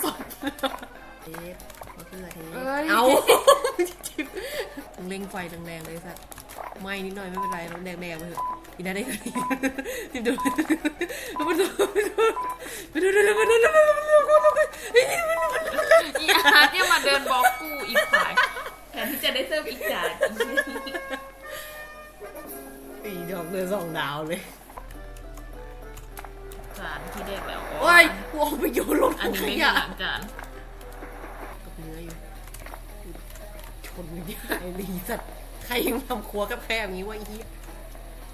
สดเทปมะเขือเทศเอ้ย เอาจิบต้องเร่งไฟแรงๆเลยสัตว์ไหม้นิดหน่อยไม่เป็นไรเราแดงๆไปเถอะอีน่าได้กันจิบดูมาดูมาดูมาดูมาดูมาดูมาดูมาดูอีอาร์ตเนี่ยมาเดินบล็อกกูอีกฝ่ายแทนที่จะได้เซิร์ฟอีกจาน สองดาวเลยจานที่เด็กแล้วโอ้ยกูเอาไปโยนลงอันนี้ขไม่มียะหลังจานกับเนื้ออยู่ชนไม่ได้เลยสัตว์ใครยังทำครัวกับแคบอย่างนี้วะไอ้เหี้ย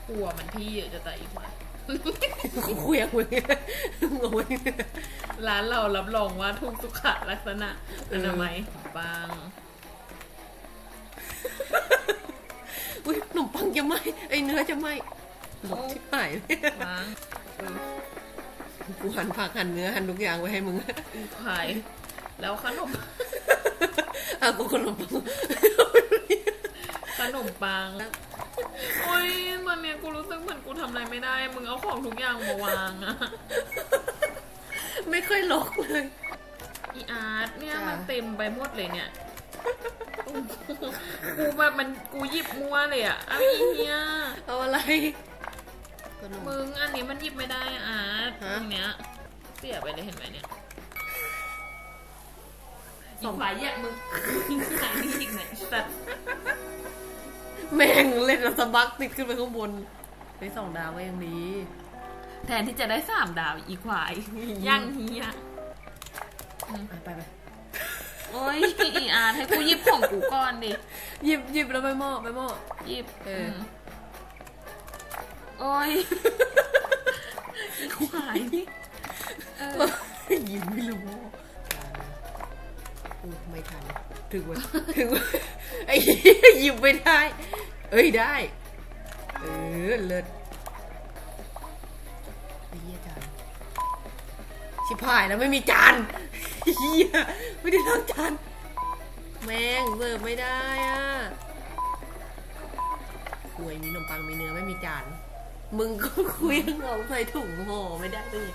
กลัวมันที่เยอะจะตายอีกฝ่ายคุยกับมึงงงร้านเรารับรองว่าทุกสุขลักษณะอนามัยปังอุ้ยขนมปังจะไหมไอเนื้อจะไหม หลบชิบหายเลยปังเออกูหั่นผักหั่นเนื้อหั่นทุกอย่างไว้ให้มึงอีกฝ่ายแล้วขนมอะกูขนมปังขนมปังโอ้ยตอนเนี้ยกูรู้สึกเหมือนกูทำอะไรไม่ได้ มึงเอาของทุกอย่างมาวางอะไม่ค่อยล็อกเลยอีอาร์ตเนี่ยจ้ะมันเต็มไปหมดเลยเนี่ย กูแบบมันกูหยิบมัวเลยอะเอาอีเฮียเอาอะไร ขนมมึงอันนี้มันหยิบไม่ได้อะอาร์ตฮะ ตรงเนี้ยเสียไปเลยเห็นไหมเนี่ย สอีองกฝ่ายแยกมึงไหนนี่อีกไหนสัตว์แม่งเล่นแล้วสะบักติดขึ้นไปข้างบนได้สองดาวก็ยังดี แทนที่จะได้สามดาวอีกฝ่ายย่างเฮียอะไปไปโอ้ยอีอาร์ตให้กูหยิบของกูก่อนดิหยิบหยิบแล้วไปหม้อไปหม้อ หยิบเอออืม โอ้ยอีควายเออยิงไม่รู้อู้ไม่ทันถึงวันถึงวันไอ้เหี้ยหยิบไม่ได้ เอ้ยได้ เออเลิศไอ้เหี้ยจานชิบหายแล้วไม่มีจานเฮียไม่ได้ล้างจานแม่งเสิร์ฟไม่ได้อะคุยมีขนมปังมีเนื้อไม่มีจาน มึงก็คุยเงาใส่ถุงห่อไม่ได้เลย